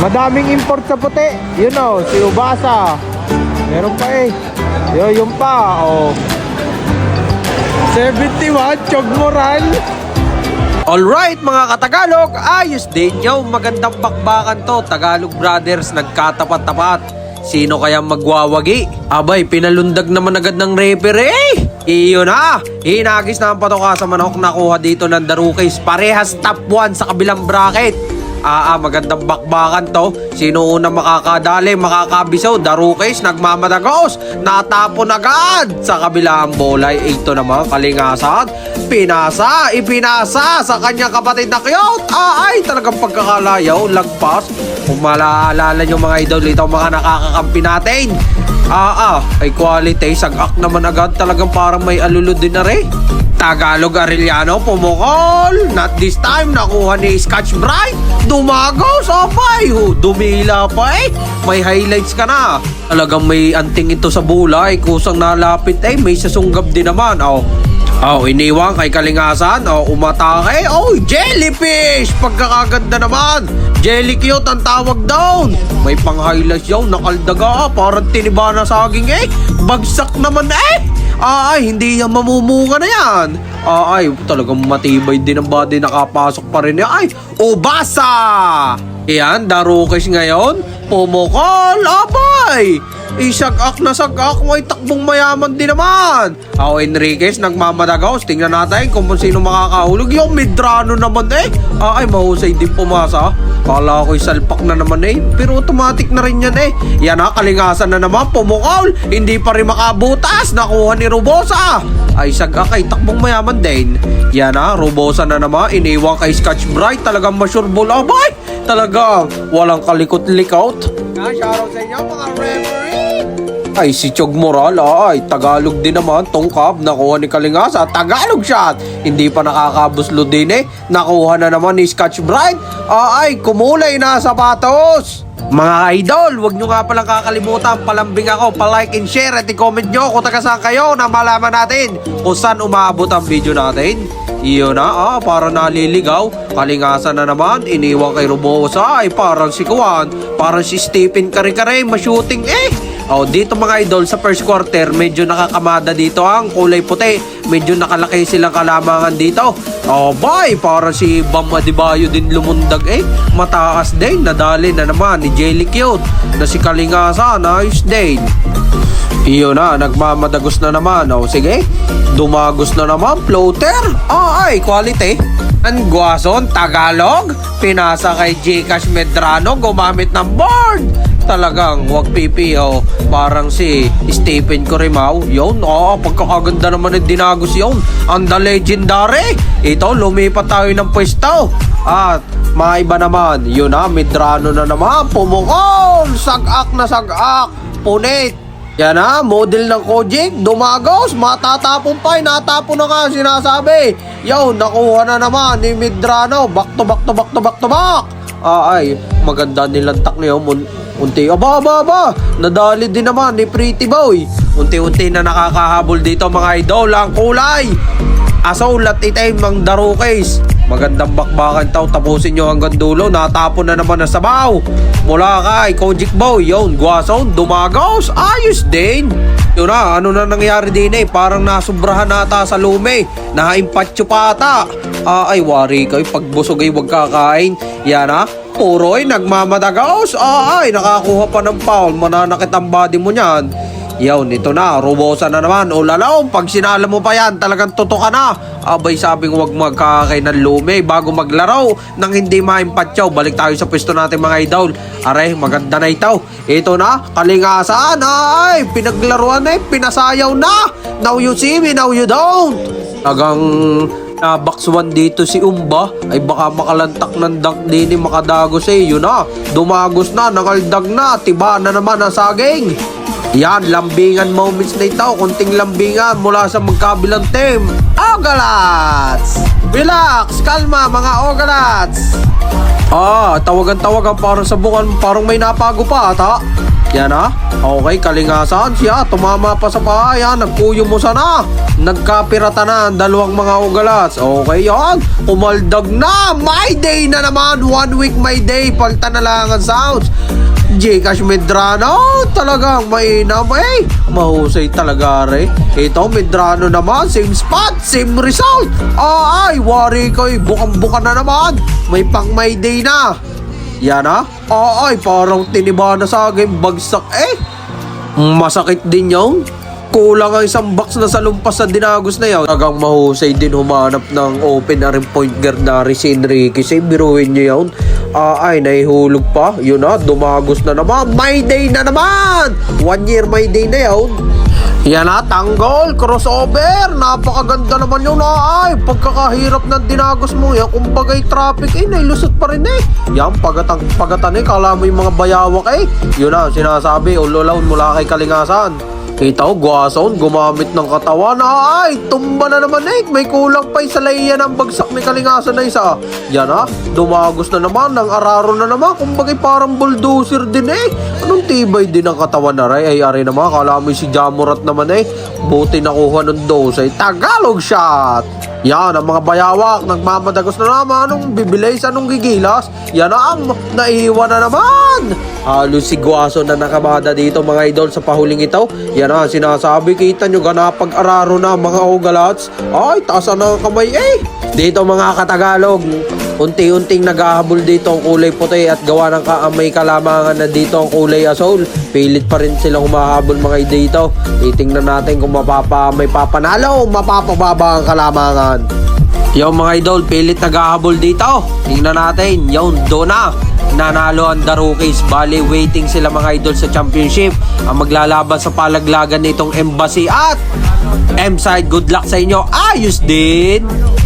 Madaming import sa puti. You know, si Ubasa. Meron pa eh. Yo, yung pa. Oh. 71, Chog Moral. Alright mga katagalog, ayos din yo. Magandang bakbakan to. Tagalog Brothers nagkatapat-tapat. Sino kaya magwawagi? Abay, pinalundag naman agad ng referee. Iyo na! Hinagis na ang patoka sa manok nakuha dito ng Darukis. Parehas top 1 sa kabilang bracket. Ah, ah, magandang bakbakan to. Sino una makakadali, makakabisaw? Darukis, nagmamadagos. Natapon agad sa kabilang bolay. Ito naman, kalingasan. Pinasa, ipinasa sa kanyang kapatid na cute. Ah, ay, talagang pagkakalayaw, lagpas. Kung malaalala nyo mga idol, ito mga nakakakampi natin. Ah, ah, ay quality, sagak naman agad. Talagang parang may alulod din na rin. Tagalog Arellano pumukol. Not this time nakuha ni Scotch Bright. Dumagaw sabay. Oh, dumila pa eh. May highlights ka na. Talagang may anting ito sa bulay. Kusang nalapit eh. May sasunggab din naman. Oh. Oh, iniwang kay Kalingasan. Oh, umatake. Oh, jellyfish! Pagkakaganda naman. Jelly cute ang tawag doon. May pang-highlights yun. Nakaldaga. Parang tiniba na saging eh. Bagsak naman eh. Ay, hindi yan mamumunga na yan. Ay, talagang matibay din ang body nakapasok pa rin yan. Ay, ubasa! Yan, darukis ngayon. Pumukol, abay! Isagak na sagak, may takbong mayaman din naman. Ako, Enriquez, nagmamadagaos. Tingnan natin kung sino makakahulog. Yung Medrano naman eh. Ay, mahusay din pumasa. Kala ko'y salpak na naman eh. Pero automatic na rin yan eh. Yan ha, kalingasan na naman, pumukol. Hindi pa rin makabutas. Nakuha ni Rubosa. Ay, sagak ay takbong mayaman din. Yan ha, Rubosa na naman. Iniwang kay Scotch Bright. Talagang masureball. Abay! Talagang walang kalikot-likout. Yan, shoutout sa inyo mga referee. Ay, si Chog Moral, ay, Tagalog din naman, tongkab, nakuha ni Kalingasa, Tagalog shot, hindi pa nakakabuslo din eh, nakuha na naman ni Scotch Bright, ay, kumulay na sapatos. Mga idol, wag nyo nga palang kakalimutan, palambing ako, palike and share at i-comment nyo kung taga kayo na malaman natin kung saan umaabot ang video natin. Iyo na, ah, para naliligaw. Kalingasan na naman, iniwan kay Rubosa, ay parang si Kuan, parang si Stephen Kare-Kare, ma-shooting eh. Oh, dito mga idol sa first quarter, medyo nakakamada dito ang kulay puti. Medyo nakalaki silang kalamangan dito. Oh, boy, para si Bam Adebayo din lumundag eh. Mataas din, nadali na naman ni Jelly Cute na si Kalingasan, ayos din. Iyo na, nagmamadagos na naman. O sige, dumagos na naman, floater. Ah, ay, quality. Ang Guason, Tagalog, pinasa kay Gcash Medrano, gumamit ng board. Talagang wag pipiyo. Parang si Stephen Corimao. Yun, oh, pagkakaganda naman ng dinagos yun. Ang the legendary. Ito, lumipat tayo ng pwesto. At maiba naman, yun na, Medrano na naman. Pumukol, sagak na sagak. Punit. Yan na, model ng Kojik, dumagos, matatapon pa, natapon na nga sinasabi. Yo, nakuha na naman ni Medrano, back to back to back to back to back. Ah, ay, maganda nilang tak niyo, mun unti, aba, aba, aba, nadali din naman ni Pretty Boy. Unti-unti na nakakahabol dito mga idol, ang kulay. Asaw lat itay mang darukes. Magandang bakbakan tao, tapusin nyo hanggang dulo. Natapon na naman na sabaw. Mula kay Kojik Boy, yun, Guason, dumagaws, ayos din. Yun na, ano na nangyari din eh, parang nasubrahan nata sa lume. Naimpatyo pa ata. Ah, ay, wari kayo, pagbusog ay wag kakain. Yan na, puro ay nagmamadagaos. Ah, ay, nakakuha pa ng foul, mananakit ang body mo niyan. Yawn, ito na, rubosa na naman. O lalaw, pag sinala mo pa yan, talagang totoo ka na. Abay, sabing huwag magkakay ng lume bago maglaro nang hindi maimpatyaw. Balik tayo sa pwesto natin mga idol. Aray, maganda na ito. Ito na, kalingasan. Ay, pinaglaruan na eh, pinasayaw na. Now you see me, now you don't. Tagang nabaksuan dito si Umba ay baka makalantak ng dunk din ni makadagos eh. Yun na, dumagos na, nakaldag na, tiba na naman ang saging. Yan, lambingan moments na ito. Kunting lambingan mula sa magkabilang team. Ogalats! Relax! Kalma mga Ogalats! Ah, tawagan-tawagan parang sa bukan, parang may napago pa ata. Yan ha. Okay, kalingasan siya. Tumama pa sa paa. Yan, nagkuyo mo sana. Nagkapirata na ang dalawang mga ugalats. Okay, yan. Kumaldag na. My day na naman. One week my day. Palta na lang ang sounds. Gcash Medrano, talagang mainam eh. Mahusay talaga re. Ito, Medrano naman, same spot, same result. Ah, ay, wari ko eh, bukang-buka na naman. May pang my day na. Yan ah. Ah, ay, parang tiniba na sa akin, bagsak eh. Masakit din yun. Kulang ang isang box na sa lumpas sa dinagos na yun. Tagang mahusay din humanap ng open na point guard na rin si Enrique. Say, biruin niyo yun. Ah, ay, nahihulog pa. Yun na, dumagos na naman. My day na naman! One year my day na yun. Yan na, tanggol, crossover. Napakaganda naman yun. Ay, pagkakahirap ng dinagos mo. Yan, kumbagay traffic, eh, nailusot pa rin eh. Yan, pagatang, pagatan eh, kala mo yung mga bayawak eh. Yun na, sinasabi, ululaon mula kay Kalingasan. Kita ko, guwason, gumamit ng katawan. Ay, tumba na naman eh. May kulang pa sa laya ng bagsak ni Kalingasan na isa. Yan ha, dumagos na naman, ng araro na naman. Kumbagay parang bulldozer din eh. Anong tibay din ang katawan na ray? Ay, ari naman, kala mo si Jamurat naman eh. Buti nakuha ng dose ay Tagalog shot. Yan, ang mga bayawak, nagmamadagos na naman. Anong bibilis, anong gigilas? Yan na ang naiiwan na naman. Halos si Guaso na nakabada dito mga idol sa pahuling ito. Yan na, sinasabi, kita nyo ganapag araro na mga ugalats. Ay, taas na ang kamay eh. Dito mga katagalog, unti-unting naghahabol dito ang kulay puti at gawa ng kaamay kalamangan na dito ang kulay asol. Pilit pa rin silang humahabol mga dito. Titingnan natin kung mapapa, may papanalo o mapapababa ang kalamangan. Yo mga idol, pilit naghahabol dito. Tingnan natin, yun, doon na. Nanalo ang The Rookies. Bali, waiting sila mga idol sa championship. Ang maglalaban sa palaglagan nitong embassy at M-side, good luck sa inyo. Ayos din!